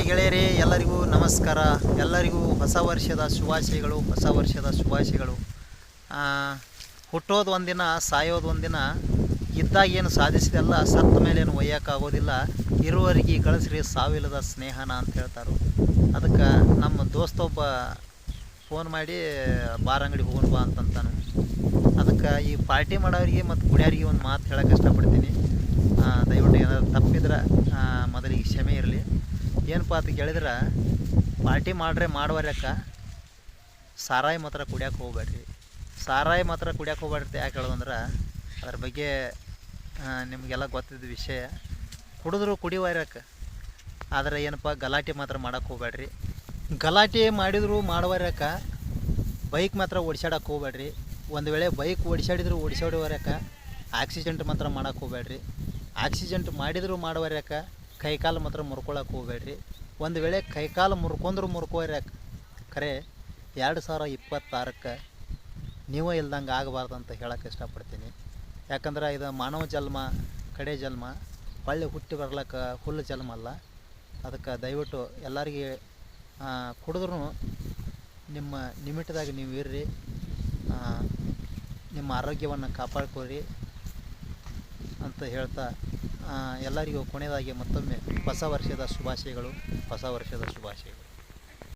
Hi ಗೆಳೆಯರೇ, ಎಲ್ಲರಿಗೂ ನಮಸ್ಕಾರ. ಎಲ್ಲರಿಗೂ ಹೊಸ ವರ್ಷದ ಶುಭಾಶಯಗಳು, ಹೊಸ ವರ್ಷದ ಶುಭಾಶಯಗಳು. ಹುಟ್ಟೋದು ಒಂದಿನ, ಸಾಯೋದು ಒಂದಿನ, ಇದ್ದಾಗ ಏನು ಸಾಧಿಸಿದೆಲ್ಲ ಸತ್ತ ಮೇಲೇನು ಒಯ್ಯೋಕ್ಕಾಗೋದಿಲ್ಲ. ಇರುವರಿಗೆ ಕಳಿಸ್ರಿ ಸಾವಿಲ್ಲದ ಸ್ನೇಹನ ಅಂತ ಹೇಳ್ತಾರೆ. ಅದಕ್ಕೆ ನಮ್ಮ ದೋಸ್ತೊಬ್ಬ ಫೋನ್ ಮಾಡಿ ಬಾರಂಗಡಿ ಹೋಗೋಣ ಬಾ ಅಂತಂತಾನು. ಅದಕ್ಕೆ ಈ ಪಾರ್ಟಿ ಮಾಡೋರಿಗೆ ಮತ್ತು ಕುಡಿಯೋರಿಗೆ ಒಂದು ಮಾತು ಹೇಳೋಕೆ ಇಷ್ಟಪಡ್ತೀನಿ. ದಯವಿಟ್ಟು ಏನಾದ್ರು ತಪ್ಪಿದ್ರೆ ಮೊದಲಿಗೆ ಕ್ಷಮೆ ಇರಲಿ. ಏನಪ್ಪ ಅಂತ ಕೇಳಿದ್ರೆ ಪಾರ್ಟಿ ಮಾಡ್ರೆ ಮಾಡುವರ್ಯಾಕ ಸಾರಾಯಿ ಮಾತ್ರ ಕುಡಿಯೋಕೆ ಹೋಗ್ಬೇಡ್ರಿ ಸಾರಾಯಿ ಮಾತ್ರ ಕುಡಿಯೋಕೆ ಹೋಗ್ಬೇಡ್ರಿ ಯಾಕೆ ಹೇಳೋದಂದ್ರೆ, ಅದ್ರ ಬಗ್ಗೆ ನಿಮಗೆಲ್ಲ ಗೊತ್ತಿದ್ದ ವಿಷಯ, ಕುಡಿದ್ರು ಕುಡಿಯುವರ್ಯಾಕ ಆದರೆ ಏನಪ್ಪ ಗಲಾಟೆ ಮಾತ್ರ ಮಾಡೋಕೆ ಹೋಗ್ಬೇಡ್ರಿ ಗಲಾಟೆ ಮಾಡಿದ್ರು ಮಾಡುವರ್ಯಾಕ ಬೈಕ್ ಮಾತ್ರ ಓಡಿಸಾಡಕ್ಕೆ ಹೋಗ್ಬೇಡ್ರಿ ಒಂದು ವೇಳೆ ಬೈಕ್ ಓಡಿಸಾಡಿದ್ರು ಓಡಿಸಾಡುವರ್ಯಾಕ ಆಕ್ಸಿಡೆಂಟ್ ಮಾತ್ರ ಮಾಡೋಕ್ಕೆ ಹೋಗ್ಬೇಡ್ರಿ ಆಕ್ಸಿಡೆಂಟ್ ಮಾಡಿದ್ರು ಮಾಡುವರ್ಯಾಕ ಕೈಕಾಲು ಮಾತ್ರ ಮುರ್ಕೊಳಕ್ಕೆ ಹೋಗ್ಬೇಡ್ರಿ. ಒಂದು ವೇಳೆ ಕೈಕಾಲು ಮುರ್ಕೊಂಡ್ರು ಮುರ್ಕೋರ್ಯಾಕ ಖರೆ ಎರಡು ಸಾವಿರ ಇಪ್ಪತ್ತಾರಕ್ಕೆ ನೀವೇ ಇಲ್ದಂಗೆ ಆಗಬಾರ್ದು ಅಂತ ಹೇಳಕ್ಕೆ ಇಷ್ಟಪಡ್ತೀನಿ. ಯಾಕಂದ್ರೆ ಇದು ಮಾನವ ಜನ್ಮ, ಕಡೆ ಜನ್ಮ ಹೊಳ್ಳಿ ಹುಟ್ಟಿ ಬರ್ಲಕ್ಕೆ ಹುಲ್ಲು ಜನ್ಮ ಅಲ್ಲ. ಅದಕ್ಕೆ ದಯವಿಟ್ಟು ಎಲ್ಲರಿಗೆ ಕುಡಿದ್ರೂ ನಿಮ್ಮ ನಿಮಿಟದಾಗ ನೀವು ಇರ್ರಿ. ನಿಮ್ಮ ಆರೋಗ್ಯವನ್ನು ಕಾಪಾಡ್ಕೊರಿ ಅಂತ ಹೇಳ್ತಾ ಎಲ್ಲರಿಗೂ ಕೊನೆಯದಾಗಿ ಮತ್ತೊಮ್ಮೆ ಹೊಸ ವರ್ಷದ ಶುಭಾಶಯಗಳು ಹೊಸ ವರ್ಷದ ಶುಭಾಶಯಗಳು.